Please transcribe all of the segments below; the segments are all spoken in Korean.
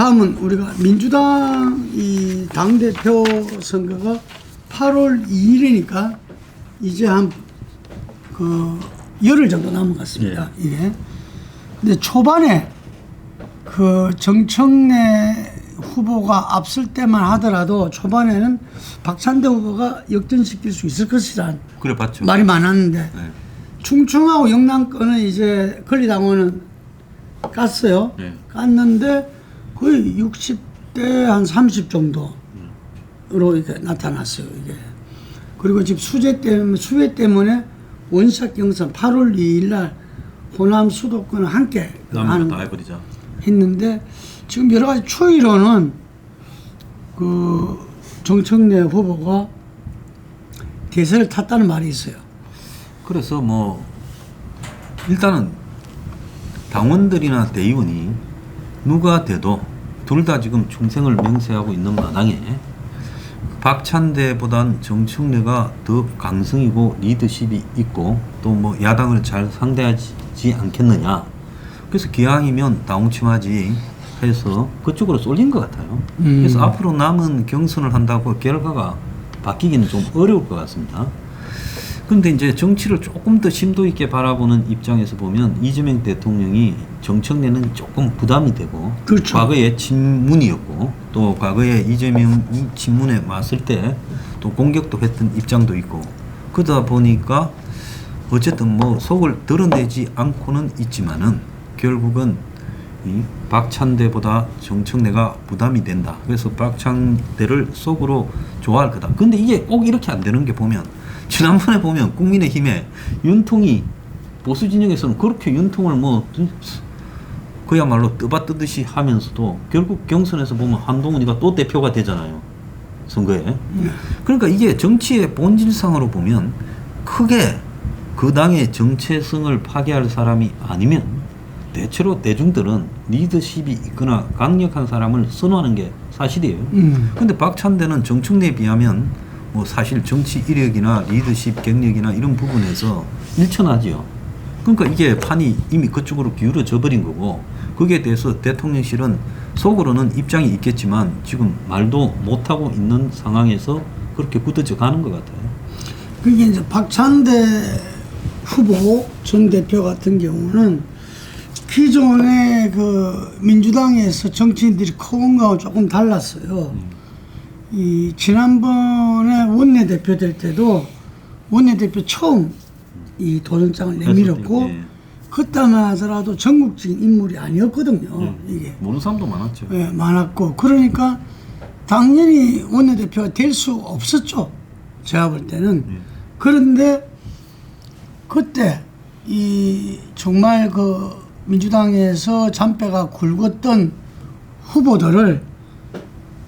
다음은 우리가 민주당 이 당대표 선거가 8월 2일이니까 이제 한 그 열흘 정도 남은 것 같습니다. 이게. 근데 초반에 그 정청래 후보가 앞설 때만 하더라도 초반에는 박찬대 후보가 역전시킬 수 있을 것이란 그래 봤죠. 말이 많았는데 네. 충청하고 영남권은 이제 권리당원은 깠어요. 네. 깠는데 거의 60대 한 30 정도로 이렇게 나타났어요. 이게 그리고 지금 수재 때문에 수혜 때문에 원샷 경선 8월 2일 날 호남 수도권을 함께 하는. 했는데 지금 여러 가지 추이로는 그 정청래 후보가 대세를 탔다는 말이 있어요. 그래서 뭐 일단은 당원들이나 대의원이 누가 돼도 둘 다 지금 충성을 명세하고 있는 마당에 박찬대보단 정청래가 더 강성이고 리더십이 있고 또 뭐 야당을 잘 상대하지 않겠느냐. 그래서 기왕이면 다홍침하지 해서 그쪽으로 쏠린 것 같아요. 음. 그래서 앞으로 남은 경선을 한다고 결과가 바뀌기는 좀 어려울 것 같습니다. 근데 이제 정치를 조금 더 심도 있게 바라보는 입장에서 보면 이재명 대통령이 정청래는 조금 부담이 되고 그렇죠. 과거에 친문이었고 또 과거에 이재명이 친문에 왔을 때 또 공격도 했던 입장도 있고 그러다 보니까 어쨌든 뭐 속을 드러내지 않고는 있지만은 결국은 이 박찬대보다 정청래가 부담이 된다. 그래서 박찬대를 속으로 좋아할 거다. 근데 이게 꼭 이렇게 안 되는 게 보면 지난번에 보면 국민의힘에 윤통이 보수 진영에서는 그렇게 윤통을 뭐 그야말로 뜨바뜨듯이 하면서도 결국 경선에서 보면 한동훈이가 또 대표가 되잖아요. 선거에. 그러니까 이게 정치의 본질상으로 보면 크게 그 당의 정체성을 파괴할 사람이 아니면 대체로 대중들은 리더십이 있거나 강력한 사람을 선호하는 게 사실이에요. 음. 근데 박찬대는 정청래에 비하면 뭐 사실 정치 이력이나 리더십 경력이나 이런 부분에서 일천하지요. 그러니까 이게 판이 이미 그쪽으로 기울어져 버린 거고 거기에 대해서 대통령실은 속으로는 입장이 있겠지만 지금 말도 못하고 있는 상황에서 그렇게 굳어져 가는 것 같아요. 그게 이제 박찬대 후보 전 대표 같은 경우는 기존의 그 민주당에서 정치인들이 커온 거하고 조금 달랐어요. 이 지난번에 원내 대표 될 때도 원내 대표 처음 이 도전장을 내밀었고 예. 그때만 하더라도 전국적인 인물이 아니었거든요. 예. 이게. 모르는 사람도 많았죠. 예, 많았고 그러니까 당연히 원내 대표가 될 수 없었죠. 제가 볼 때는 예. 그런데 그때 이 정말 그 민주당에서 잔뼈가 굵었던 후보들을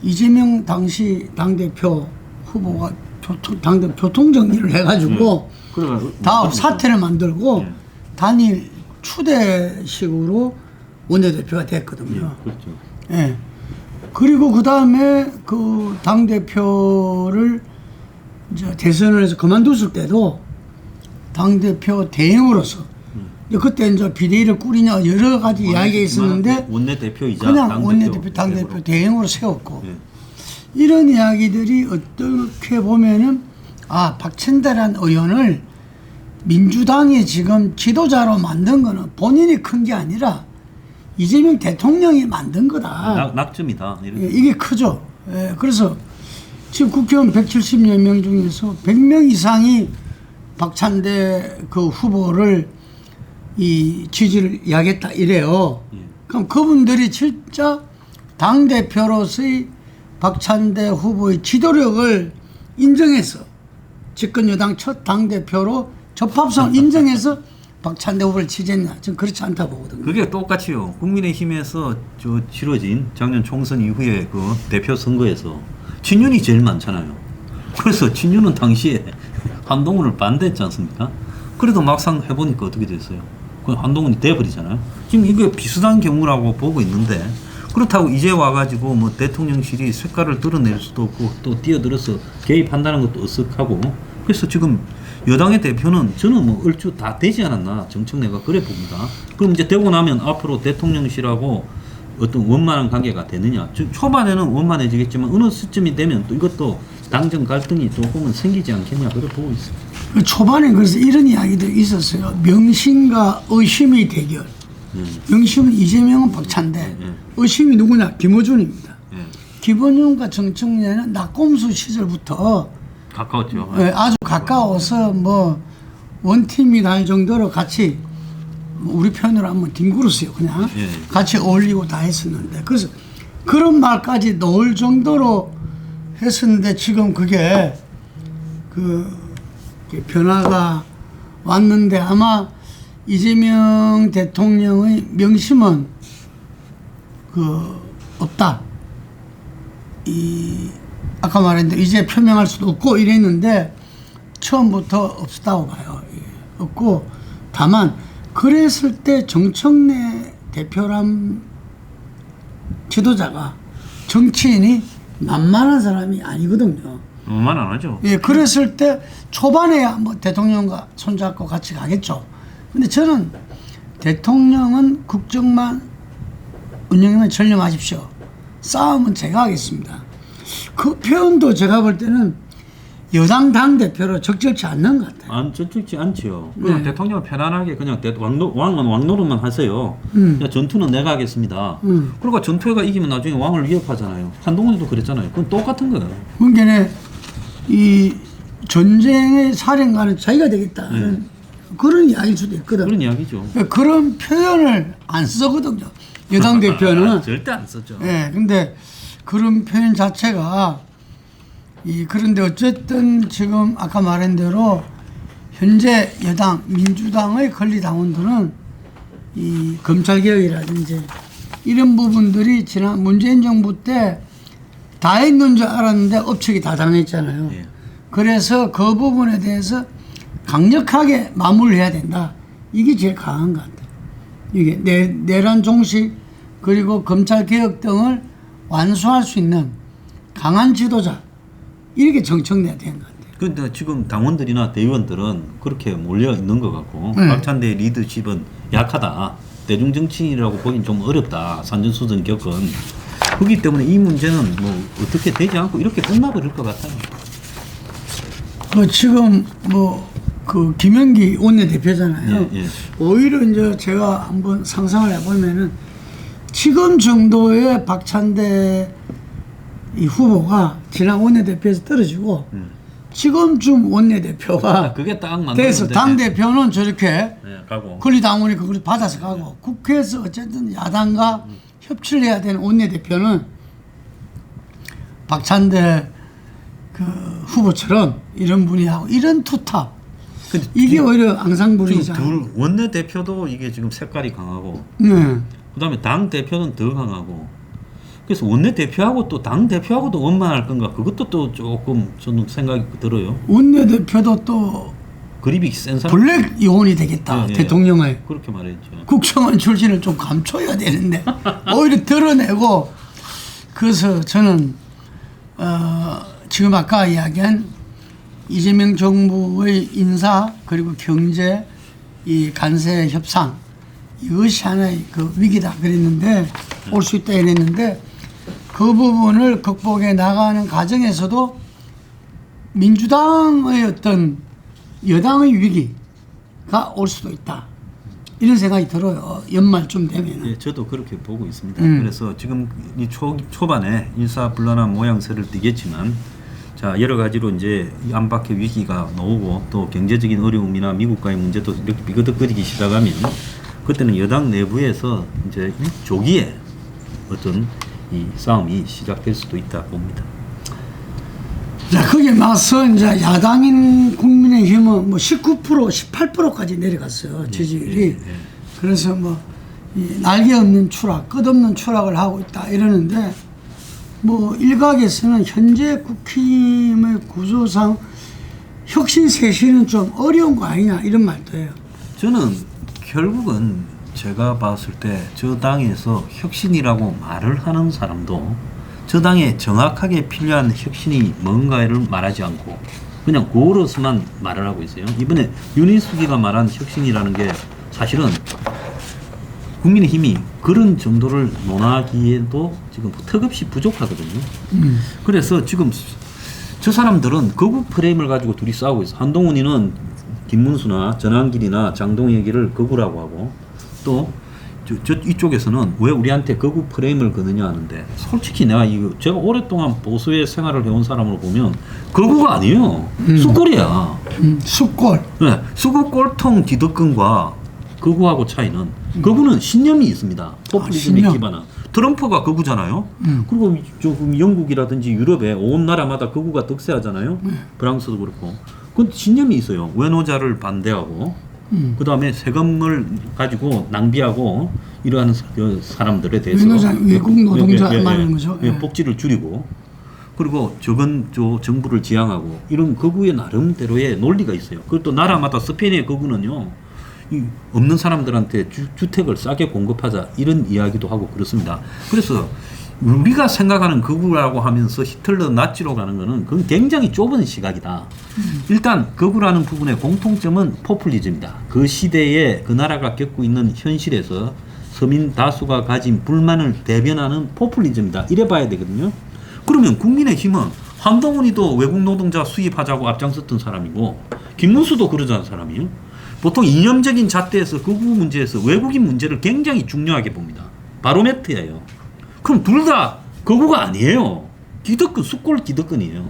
이재명 당시 당대표 후보가 교통, 당대 교통 정리를 해가지고 그래가 다 사태를 만들고 예. 단일 추대식으로 원내대표가 됐거든요. 그렇죠. 예. 그리고 그 다음에 그 당대표를 이제 대선을 해서 그만뒀을 때도 당대표 대행으로서 그때 이제 비대위를 꾸리냐 여러 가지 이야기가 있었는데 원내 대표이자 그냥 원내 대표, 당 대표 대표로. 대행으로 세웠고 예. 이런 이야기들이 어떻게 보면은 아 박찬대란 의원을 민주당이 지금 지도자로 만든 거는 본인이 큰 게 아니라 이재명 대통령이 만든 거다. 낙, 낙점이다. 이렇게. 예, 이게 크죠. 예, 그래서 지금 국회의원 170여 명 중에서 100명 이상이 박찬대 그 후보를 이 지지를 야겠다 이래요. 예. 그럼 그분들이 진짜 당 대표로서의 박찬대 후보의 지도력을 인정해서 집권 여당 첫 당 대표로 적합성 인정해서 박찬대 후보를 지지했냐? 저는 그렇지 않다 보거든요. 그게 똑같이요. 국민의힘에서 저 치러진 작년 총선 이후에 그 대표 선거에서 친윤이 제일 많잖아요. 그래서 친윤은 당시에 한동훈을 반대했지 않습니까? 그래도 막상 해보니까 어떻게 됐어요? 그 한동훈이 돼버리잖아요. 지금 이게 비슷한 경우라고 보고 있는데 그렇다고 이제 와가지고 뭐 대통령실이 색깔을 드러낼 수도 없고 또 뛰어들어서 개입한다는 것도 어색하고 그래서 지금 여당의 대표는 저는 뭐 얼추 다 되지 않았나 정청래가 그래 봅니다. 그럼 이제 되고 나면 앞으로 대통령실하고 어떤 원만한 관계가 되느냐. 초- 초반에는 원만해지겠지만 어느 시점이 되면 또 이것도 당정 갈등이 조금은 생기지 않겠냐 그렇게 보고 있습니다. 그 초반에 그래서 이런 이야기도 있었어요. 명심과 의심의 대결. 예. 명심은 이재명은 박찬대, 예. 의심이 누구냐? 김어준입니다. 예. 김어준과 정청래는 낙곰수 시절부터 가까웠죠. 예, 아주 가까워서 뭐 원팀이 날 정도로 같이 뭐 우리 표현으로 하면 뒹굴었어요 그냥 예. 같이 어울리고 다 했었는데 그래서 그런 말까지 넣을 정도로 했었는데 지금 그게 그 변화가 왔는데 아마 이재명 대통령의 명심은 그 없다. 이 아까 말했는데 이제 표명할 수도 없고 이랬는데 처음부터 없었다고 봐요. 예, 없고 다만 그랬을 때 정청래 대표란 지도자가 정치인이 만만한 사람이 아니거든요. 얼마나 안 하죠. 예, 그랬을 때 초반에야 뭐 대통령과 손잡고 같이 가겠죠. 근데 저는 대통령은 국정만 운영만 전념하십시오. 싸움은 제가 하겠습니다. 그 표현도 제가 볼 때는 여당 당 대표로 적절치 않는 것 같아요. 안 적지 않지요. 그냥 네. 대통령은 편안하게 그냥 대, 왕노, 왕은 왕노릇만 하세요. 음. 그냥 전투는 내가 하겠습니다. 음. 그러니까 전투가 이기면 나중에 왕을 위협하잖아요. 한동훈도 그랬잖아요. 그건 똑같은 거예요. 그러니까 이 전쟁의 사령관은 자기가 되겠다. 는 그런 이야기일 수도 있거든. 그런 이야기죠. 그런 표현을 안 쓰거든요. 여당 대표는. 절대 안 썼죠. 예, 근데 그런 표현 자체가 이 그런데 어쨌든 지금 아까 말한 대로 현재 여당 민주당의 권리 당원들은 이 검찰 개혁이라든지 이런 부분들이 지난 문재인 정부 때 다 했는 줄 알았는데 업체기 다 당했잖아요. 예. 그래서 그 부분에 대해서 강력하게 마무리해야 된다. 이게 제일 강한 것 같아요. 이게 내, 내란 종식 그리고 검찰 개혁 등을 완수할 수 있는 강한 지도자 이렇게 정청돼야 되는 것 같아요. 근데 지금 당원들이나 대의원들은 그렇게 몰려 있는 것 같고 네. 박찬대 리더십은 약하다. 대중 정치인이라고 보긴 좀 어렵다. 산전수전 겪은. 그렇기 때문에 이 문제는 뭐 어떻게 되지 않고 이렇게 끝나버릴 것 같아요. 그 지금 뭐 그 김영기 원내대표잖아요. 예, 예. 오히려 이제 제가 한번 상상을 해보면은 지금 정도의 박찬대 이 후보가 지난 원내대표에서 떨어지고 음. 지금쯤 아, 원내대표가 그게 딱 맞는 돼서 당대표는 저렇게 네, 가고. 권리당원이 그걸 받아서 가고 국회에서 어쨌든 야당과 협치를 해야 되는 원내대표는 박찬대 그 후보처럼 이런 분이 하고 이런 투탑 이게 두- 오히려 앙상블이잖아요. 둘 원내 대표도 이게 지금 색깔이 강하고 네. 그다음에 당 대표는 더 강하고 그래서 원내 대표하고 또 당 대표하고도 원만할 건가 그것도 또 조금 저는 생각이 들어요. 원내 대표도 또 그립이 센 사람 블랙 요원이 되겠다 예, 예. 대통령의 그렇게 말했죠. 국정원 출신을 좀 감춰야 되는데 오히려 드러내고 그래서 저는 어, 지금 아까 이야기한 이재명 정부의 인사 그리고 경제 이 간세 협상 이것이 하나의 그 위기다 그랬는데 올 수 있다 이랬는데 그 부분을 극복해 나가는 과정에서도 민주당의 어떤 여당의 위기가 올 수도 있다. 이런 생각이 들어요. 연말쯤 되면. 예, 저도 그렇게 보고 있습니다. 음. 그래서 지금 이 초, 초반에 일사불란한 모양새를 띠겠지만 자 여러 가지로 이제 이 안팎의 위기가 나오고 또 경제적인 어려움이나 미국과의 문제도 이렇게 비거덕거리기 시작하면 그때는 여당 내부에서 이제 조기에 어떤 이 싸움이 시작될 수도 있다 봅니다. 자, 거기에 맞서 이제 야당인 국민의힘은 뭐 19%, 18%까지 내려갔어요. 지지율이. 예, 예. 그래서 뭐, 이 날개 없는 추락, 끝없는 추락을 하고 있다 이러는데 뭐 일각에서는 현재 국힘의 구조상 혁신 쇄신은 좀 어려운 거 아니냐 이런 말도 해요. 저는 결국은 제가 봤을 때 저 당에서 혁신이라고 말을 하는 사람도 저 당에 정확하게 필요한 혁신이 뭔가를 말하지 않고 그냥 고로서만 말을 하고 있어요. 이번에 윤희숙이가 말한 혁신이라는 게 사실은 국민의힘이 그런 정도를 논하기에도 지금 턱없이 부족하거든요. 음. 그래서 지금 저 사람들은 거국 프레임을 가지고 둘이 싸우고 있어. 한동훈이는 김문수나 전환길이나 장동혁이를 거구라고 하고 또 저, 저 이쪽에서는 왜 우리한테 거국 프레임을 거느냐 하는데 솔직히 내가 이거 제가 오랫동안 보수의 생활을 해온 사람으로 보면 거구가 아니에요. 쑥골이야. 음, 숫골. 네, 수구 꼴통 기득권과 거구하고 차이는 거구는 신념이 있습니다. 포퓰리즘에 신념. 기반한. 트럼프가 거구잖아요. 음. 그리고 조금 영국이라든지 유럽에 온 나라마다 거구가 득세하잖아요. 프랑스도 그렇고. 그 신념이 있어요. 외노자를 반대하고 음. 그 다음에 세금을 가지고 낭비하고 이러한 사- 그 사람들에 대해서 외노자, 외국 노동자 예, 예, 예, 말하는 거죠. 예, 예. 복지를 줄이고 그리고 적은 저 정부를 지향하고 이런 거구의 나름대로의 논리가 있어요. 그것도 나라마다 스페인의 거구는요. 이 없는 사람들한테 주, 주택을 싸게 공급하자 이런 이야기도 하고 그렇습니다. 그래서 우리가 생각하는 거구라고 하면서 히틀러 나치로 가는 거는 그건 굉장히 좁은 시각이다. 일단 거구라는 부분의 공통점은 포퓰리즘이다. 그 시대에 그 나라가 겪고 있는 현실에서 서민 다수가 가진 불만을 대변하는 포퓰리즘이다. 이래 봐야 되거든요. 그러면 국민의힘은 한동훈이도 외국 노동자 수입하자고 앞장섰던 사람이고 김문수도 그러자는 사람이에요. 보통 이념적인 잣대에서 거구 문제에서 외국인 문제를 굉장히 중요하게 봅니다. 바로메트예요. 그럼 둘 다 거구가 아니에요. 기득권, 숫골 기득권이에요.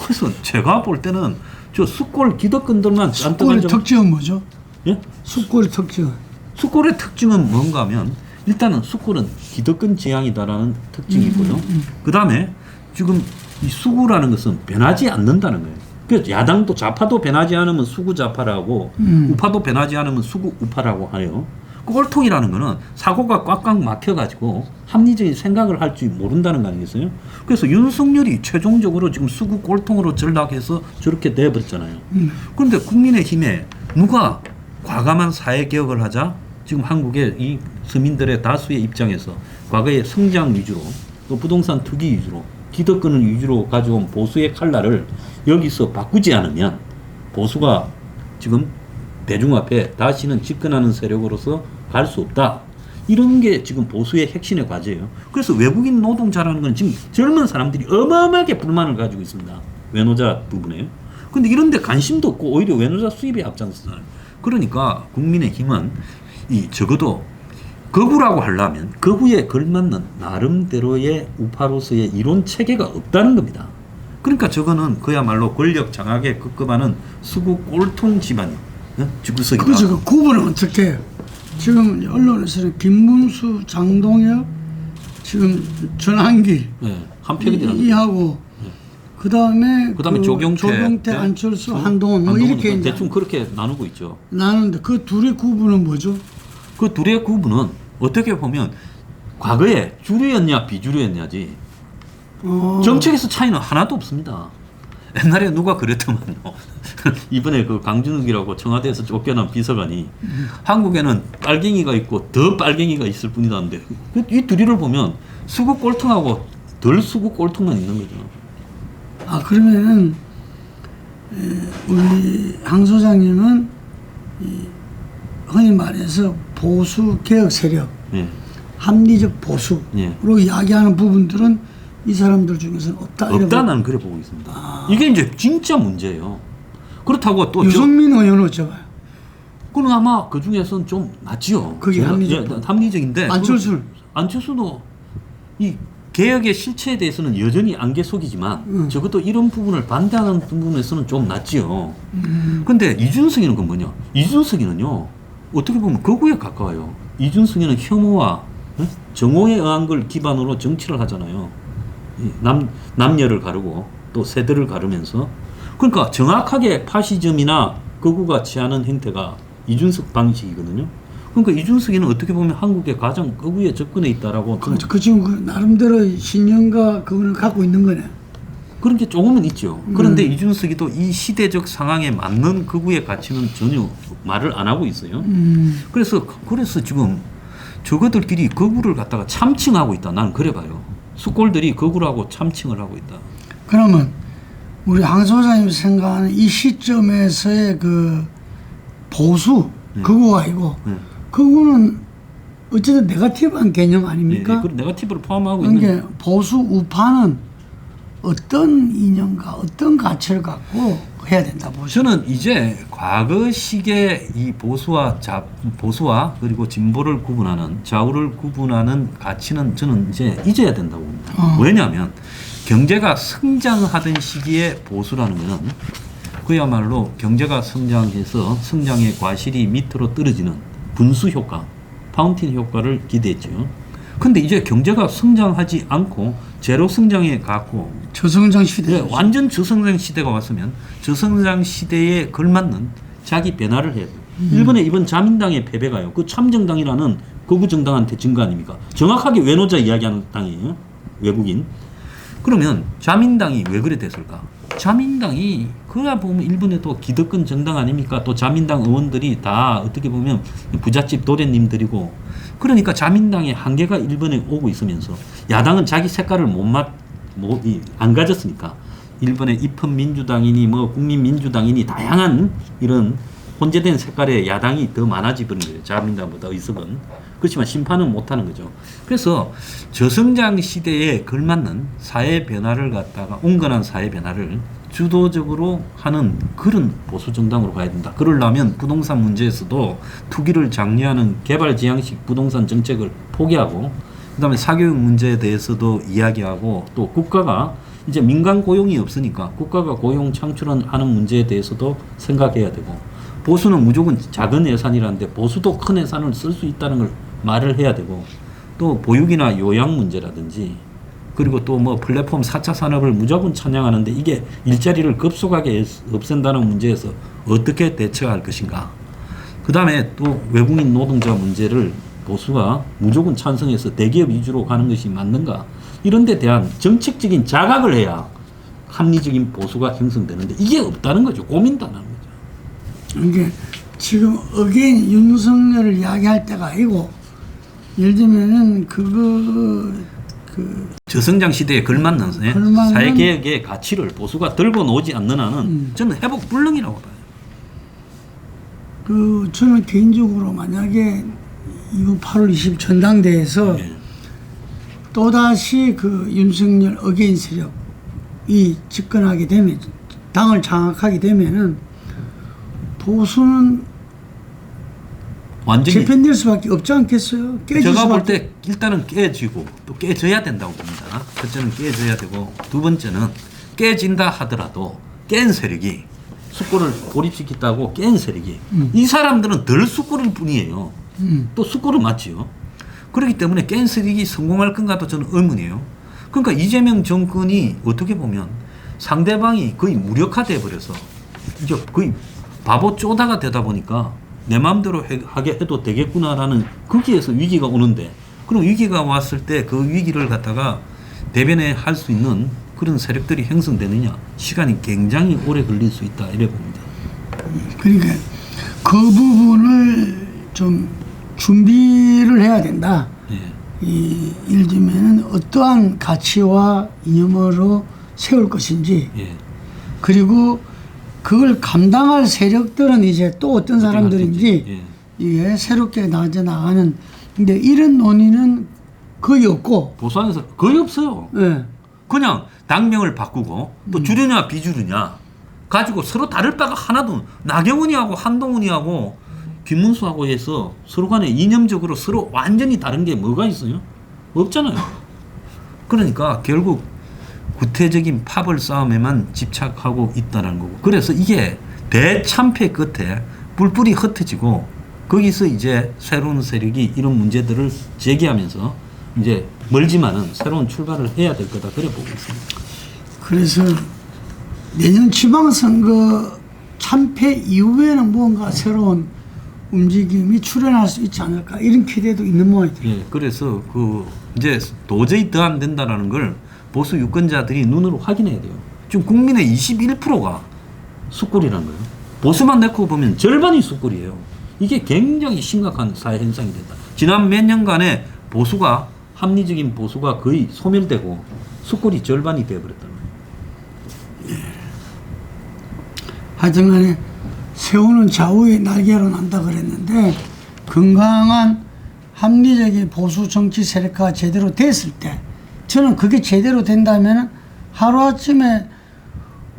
그래서 제가 볼 때는 저 숫골 기득권들만 점- 특징은 뭐죠? 예? 숫골의 특징은 숫골의 특징은 뭔가 하면 일단은 숫골은 기득권 지향이다라는 특징이 있고요. 그 다음에 지금 이 수구라는 것은 변하지 않는다는 거예요. 그래서 야당도 좌파도 변하지 않으면 수구 좌파라고 음. 우파도 변하지 않으면 수구 우파라고 하요. 꼴통이라는 거는 사고가 꽉꽉 막혀가지고 합리적인 생각을 할 줄 모른다는 거 아니겠어요? 그래서 윤석열이 최종적으로 지금 수구 꼴통으로 전락해서 저렇게 돼버렸잖아요. 음. 그런데 국민의힘에 누가 과감한 사회 개혁을 하자 지금 한국의 이 서민들의 다수의 입장에서 과거의 성장 위주로 또 부동산 투기 위주로 기득권을 위주로 가져온 보수의 칼날을 여기서 바꾸지 않으면 보수가 지금 대중 앞에 다시는 집권하는 세력으로서 갈 수 없다. 이런 게 지금 보수의 핵심의 과제예요. 그래서 외국인 노동자라는 건 지금 젊은 사람들이 어마어마하게 불만을 가지고 있습니다. 외노자 부분에. 근데 이런 데 관심도 없고 오히려 외노자 수입에 앞장서잖아요. 그러니까 국민의힘은 이 적어도 거구라고 하려면 거구에 걸맞는 나름대로의 우파로서의 이론 체계가 없다는 겁니다. 그러니까 저거는 그야말로 권력 장악에 급급하는 수구 꼴통 집안이 어? 지구석이다. 그죠. 그 구분은 어떻게 해요? 지금 언론에서는 김문수, 장동혁, 지금 전한길 네, 한 팩이더라고요. 이하고 그 다음에 그다음에 조경태, 조경태, 네? 안철수, 정- 한동훈 뭐 이렇게 이제 대충 그렇게 나누고 있죠. 나누는데 그 둘의 구분은 뭐죠? 그 둘의 구분은 어떻게 보면 과거에 주류였냐 비주류였냐지 어, 정책에서 차이는 하나도 없습니다. 옛날에 누가 그랬더만요. 이번에 그 강준욱이라고 청와대에서 쫓겨난 비서관이 한국에는 빨갱이가 있고 더 빨갱이가 있을 뿐이다는데 그이 둘이를 보면 수국 꼴통하고 덜 수국 꼴통만 있는 거죠. 아 그러면은 에, 우리 항 소장님은 이 흔히 말해서 보수 개혁 세력, 예. 합리적 보수로 예. 이야기하는 부분들은 이 사람들 중에서는 없다. 이런 없다 거. 나는 그래 보고 있습니다. 이게 이제 진짜 문제예요. 그렇다고 또 저, 유승민 의원은 어쩌봐요? 그는 아마 그 중에서는 좀 낫지요. 그게 제가- 합리적 예, 합리적인데? 그- 안철수도 이 개혁의 실체에 대해서는 여전히 안개 속이지만 음. 적어도 이런 부분을 반대하는 부분에서는 좀 낫지요. 음. 근데 이준석이는 그 뭐냐? 이준석이는요 어떻게 보면 거구에 가까워요. 이준석이는 혐오와 예? 정오에 의한 걸 기반으로 정치를 하잖아요. 이남 남녀를 가르고 또 세대를 가르면서 그러니까 정확하게 파시즘이나 거구가 취하는 행태가 이준석 방식이거든요. 그러니까 이준석이는 어떻게 보면 한국의 가장 거구에 접근해 있다라고 저는 그, 그 지금 그 나름대로 신념과 그거를 갖고 있는 거네. 그런 게 조금은 있죠. 그런데 음. 이준석이도 이 시대적 상황에 맞는 거구의 가치는 전혀 말을 안 하고 있어요. 음, 그래서 그래서 지금 저거들끼리 거구를 갖다가 참칭하고 있다. 나는 그래 봐요. 숙골들이 거구라고 참칭을 하고 있다. 그러면 우리 항 소장님 생각하는 이 시점에서의 그 보수 음. 그거 아니고 음. 그거는 어쨌든 네가티브한 개념 예, 아닙니까? 그 네거티브를 포함하고 있는 그러니까 보수 우파는 어떤 이념과 어떤 가치를 갖고 해야 된다 보죠. 저는 이제 과거식의 이 보수와 자, 보수와 그리고 진보를 구분하는 좌우를 구분하는 가치는 저는 이제 잊어야 된다고 봅니다. 어. 왜냐하면 경제가 성장하던 시기에 보수라는 것은 그야말로 경제가 성장해서 성장의 과실이 밑으로 떨어지는 분수 효과, 파운틴 효과를 기대했죠. 근데 이제 경제가 성장하지 않고 제로 성장에 갔고 저성장 시대. 예, 완전 저성장 시대가 왔으면 저성장 시대에 걸맞는 자기 변화를 해야 돼요. 일본의 이번 자민당의 패배가요. 그 참정당이라는 극우 정당한테 진거 아닙니까? 정확하게 외노자 이야기하는 당이에요. 외국인. 그러면 자민당이 왜 그래 됐을까? 자민당이 그래 보면 일본에도 기득권 정당 아닙니까? 또 자민당 의원들이 다 어떻게 보면 부잣집 도련님들이고 그러니까 자민당의 한계가 일본에 오고 있으면서 야당은 자기 색깔을 못맞안 가졌으니까 일본의 입헌 민주당이니 뭐 국민 민주당이니 다양한 이런 혼재된 색깔의 야당이 더 많아지 버린 거예요. 자민당보다 의석은. 그렇지만 심판은 못하는 거죠. 그래서 저성장 시대에 걸맞는 사회 변화를 갖다가 온건한 사회 변화를 주도적으로 하는 그런 보수 정당으로 가야 된다. 그러려면 부동산 문제에서도 투기를 장려하는 개발 지향식 부동산 정책을 포기하고 그다음에 사교육 문제에 대해서도 이야기하고 또 국가가 이제 민간 고용이 없으니까 국가가 고용 창출하는 문제에 대해서도 생각해야 되고 보수는 무조건 작은 예산이라는데 보수도 큰 예산을 쓸 수 있다는 걸 말을 해야 되고 또 보육이나 요양 문제라든지 그리고 또 뭐 플랫폼 4차 산업을 무조건 찬양하는데 이게 일자리를 급속하게 없앤다는 문제에서 어떻게 대처할 것인가. 그 다음에 또 외국인 노동자 문제를 보수가 무조건 찬성해서 대기업 위주로 가는 것이 맞는가. 이런 데 대한 정책적인 자각을 해야 합리적인 보수가 형성되는데 이게 없다는 거죠. 하는 거죠. 이게 지금 어게인 윤석열을 이야기할 때가 아니고 예를 들면은 그거 그 저성장 시대에 걸맞는 예, 걸맞는- 사회개혁의 가치를 보수가 들고 놓지 않는 한은 음. 저는 회복 불능이라고 봐요. 그 저는 개인적으로 만약에 이번 8월 20일 전당대회에서 예. 또다시 그 윤석열 어게인 세력이 집권하게 되면 당을 장악하게 되면은 보수는 완전히 재편될 수밖에 없지 않겠어요? 깨질 제가 볼. 때 일단은 깨지고 또 깨져야 된다고 봅니다. 첫째는 깨져야 되고 두 번째는 깨진다 하더라도 깬 세력이 숙고를 고립시켰다고 깬 세력이 이 사람들은 덜 숙고릴 뿐이에요. 음. 또 숙고를 맞지요. 그렇기 때문에 깬 세력이 성공할 건가도 저는 의문이에요. 그러니까 이재명 정권이 어떻게 보면 상대방이 거의 무력화돼 버려서 이제 거의 바보 쪼다가 되다 보니까 내 마음대로 해- 하게 해도 되겠구나라는 거기에서 위기가 오는데 그럼 위기가 왔을 때 그 위기를 갖다가 대변해 할수 있는 그런 세력들이 형성되느냐 시간이 굉장히 오래 걸릴 수 있다 이래 봅니다. 그러니까 그 부분을 좀 준비를 해야 된다. 예. 이, 예를 들면 어떠한 가치와 이념으로 세울 것인지 예. 그리고 그걸 감당할 세력들은 이제 또 어떤 사람들인지 예. 이게 새롭게 나져 나가는 근데 이런 논의는 거의 없고 보수 안에서 거의 없어요. 예. 그냥 당명을 바꾸고 또 주류냐 비주류냐 가지고 서로 다를 바가 하나도 나경원이하고 한동훈이하고 김문수하고 해서 서로 간에 이념적으로 서로 완전히 다른 게 뭐가 있어요? 없잖아요. 그러니까 결국 구태적인 파벌 싸움에만 집착하고 있다는 거고 그래서 이게 대참패 끝에 뿔뿔이 흩어지고 거기서 이제 새로운 세력이 이런 문제들을 제기하면서 이제 멀지만은 새로운 출발을 해야 될 거다 그래 보고 있습니다. 그래서 내년 지방선거 참패 이후에는 뭔가 새로운 움직임이 출현할 수 있지 않을까 이런 기대도 있는 모양이에요. 예, 그래서 그 이제 도저히 더 안 된다라는 걸 보수 유권자들이 눈으로 확인해야 돼요. 지금 국민의 21%가 숙골이라는 거예요. 보수만 놓고 보면 절반이 숙골이에요. 이게 굉장히 심각한 사회 현상이 된다. 지난 몇 년간에 보수가 합리적인 보수가 거의 소멸되고 숙골이 절반이 되어버렸다는 거예요. 하여튼간에 새우는 좌우의 날개로 난다 그랬는데 건강한 합리적인 보수 정치 세력화가 제대로 됐을 때 저는 그게 제대로 된다면 하루아침에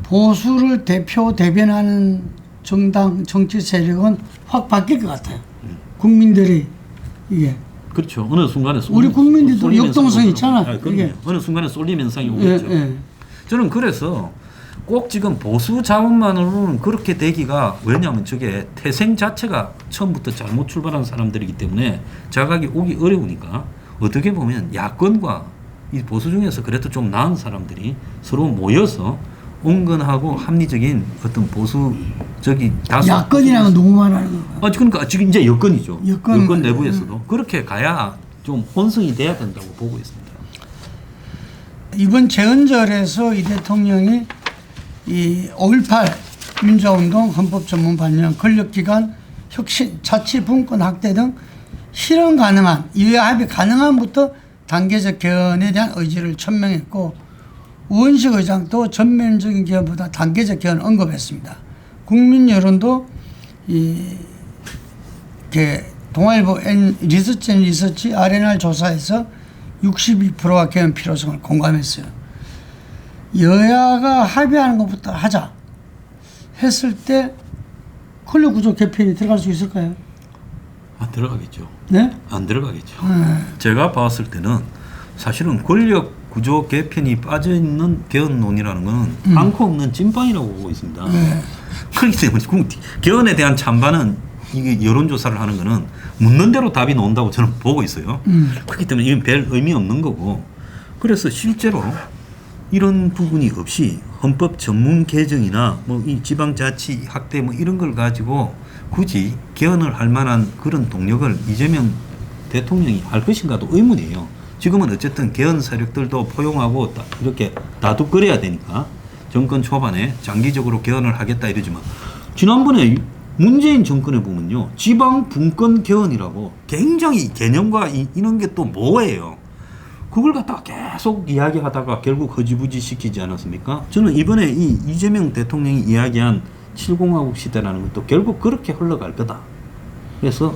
보수를 대표 대변하는 정당 정치 세력은 확 바뀔 것 같아요. 국민들이 이게 그렇죠. 어느 순간에 쏠- 우리 국민들도 쏠림 역동성 있잖아. 아. 이게. 어느 순간에 쏠림 현상이 예, 오겠죠. 예. 저는 그래서 꼭 지금 보수 자원만으로는 그렇게 되기가 왜냐하면 저게 태생 자체가 처음부터 잘못 출발한 사람들이기 때문에 자각이 오기 어려우니까 어떻게 보면 야권과 이 보수 중에서 그래도 좀 나은 사람들이 서로 모여서 온건하고 합리적인 어떤 보수적이 다수 야권이랑은 너무 거예요. 아 그러니까 지금 이제 여건이죠. 여건. 여건, 내부에서도 그렇게 가야 좀 혼성이 돼야 된다고 보고 있습니다. 이번 재헌절에서 이 대통령이 이 5.18 민주화운동 헌법전문반영 권력기관 혁신 자치 분권 확대 등 실현 가능한 이외 합의 가능한부터 단계적 개헌에 대한 의지를 천명했고 우원식 의장도 전면적인 개헌보다 단계적 개헌을 언급했습니다. 국민 여론도 이 동아일보 N 리서치 앤 리서치 RNR 조사에서 62%가 개헌 필요성을 공감했어요. 여야가 합의하는 것부터 하자 했을 때 권력 구조 개편이 들어갈 수 있을까요? 안 들어가겠죠. 네? 안 들어가겠죠. 제가 봤을 때는 사실은 권력 구조 개편이 빠져 있는 개헌론이라는 것은 않고 없는 찐빵이라고 보고 있습니다. 그렇기 때문에 국- 개헌에 대한 찬반은 이게 여론조사를 하는 것은 묻는 대로 답이 나온다고 저는 보고 있어요. 그렇기 때문에 이건 별 의미 없는 거고 그래서 실제로 이런 부분이 없이 헌법 전문 개정이나 뭐 이 지방자치 확대 뭐 이런 걸 가지고 굳이 개헌을 할 만한 그런 동력을 이재명 대통령이 할 것인가도 의문이에요. 지금은 어쨌든 개헌 세력들도 포용하고 다 이렇게 나둑거려야 되니까 정권 초반에 장기적으로 개헌을 하겠다 이러지만 지난번에 문재인 정권에 보면요 지방 분권 개헌이라고 굉장히 개념과 이, 이런 게 또 뭐예요. 그걸 갖다가 계속 이야기하다가 결국 허지부지 시키지 않았습니까? 저는 이번에 이 이재명 대통령이 이야기한 7공화국 시대라는 것도 결국 그렇게 흘러갈 거다. 그래서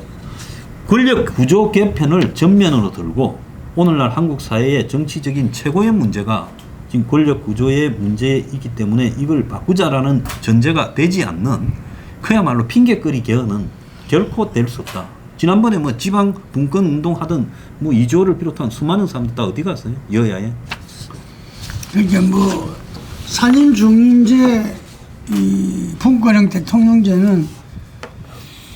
권력 구조 개편을 전면으로 들고 오늘날 한국 사회의 정치적인 최고의 문제가 지금 권력 구조의 문제이기 때문에 이걸 바꾸자라는 전제가 되지 않는 그야말로 핑계거리 개헌은 결코 될 수 없다. 지난번에 뭐 지방 분권 운동 하던 뭐 이조를 비롯한 수많은 사람들 다 어디 갔어요? 여야에. 그러니까 뭐 산인 중인제 이 분권형 대통령제는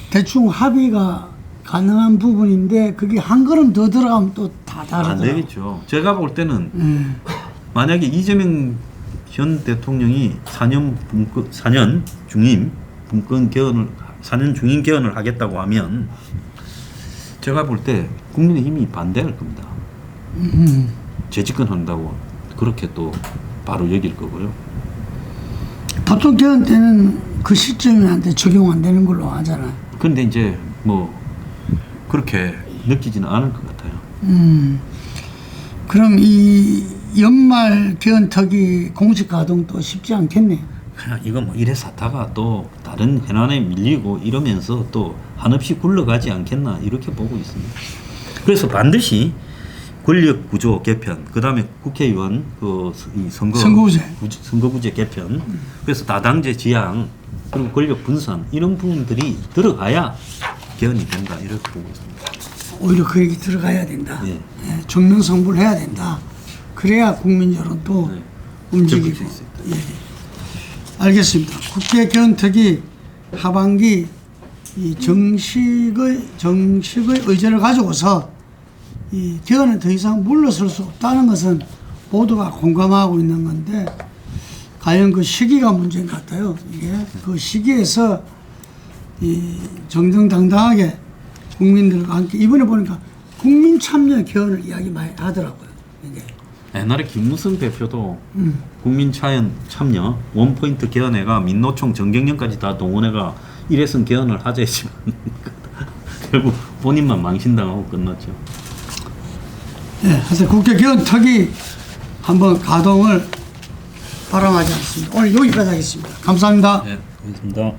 대충 합의가 가능한 부분인데 그게 한 걸음 더 들어가면 또 다 안 다르더라고요. 되겠죠. 제가 볼 때는 음. 만약에 이재명 현 대통령이 4년 분권 4년 중임 분권 개헌을 4년 중임 개헌을 하겠다고 하면 제가 볼 때 국민의힘이 반대할 겁니다. 음. 재집권 한다고 그렇게 또 바로 여길 거고요. 보통 개헌 때는 그 시점한테 적용 안 되는 걸로 하잖아요. 그런데 이제 뭐 그렇게 느끼지는 않을 것 같아요. 음. 그럼 이 연말 개헌특위 공식 가동도 쉽지 않겠네요. 그냥 이거 뭐 이래 사타가 또 다른 현안에 밀리고 이러면서 또 한없이 굴러가지 않겠나 이렇게 보고 있습니다. 그래서 반드시 권력 구조 개편, 그 다음에 국회의원 그이 선거 선거구제. 구제- 선거구제 개편, 그래서 다당제 지향 그리고 권력 분산 이런 부분들이 들어가야 개헌이 된다 이렇게 보고 있습니다. 오히려 그 얘기 들어가야 된다. 예. 예, 정명성불 해야 된다. 그래야 국민 여론도 네. 움직이고. 접붙일 수 있다. 예. 알겠습니다. 국회 개헌특위 하반기 이 정식의 정식의 의제를 가지고서 이 개헌에 더 이상 물러설 수 없다는 것은 모두가 공감하고 있는 건데 과연 그 시기가 문제인 것 같아요. 이게 그 시기에서 이 정정당당하게 국민들과 함께 이번에 보니까 국민 참여 개헌을 이야기 많이 하더라고요. 이게 옛날에 김무성 대표도 음. 국민 차연 참여 원포인트 개헌회가 민노총 정경련까지 다 동원해가 일회성 개헌을 하자 했지만 결국 본인만 망신당하고 끝났죠. 예, 네, 그래서 국회 기원탁이 한번 가동을 바람하지 않습니다. 오늘 여기까지 하겠습니다. 감사합니다. 네, 고맙습니다.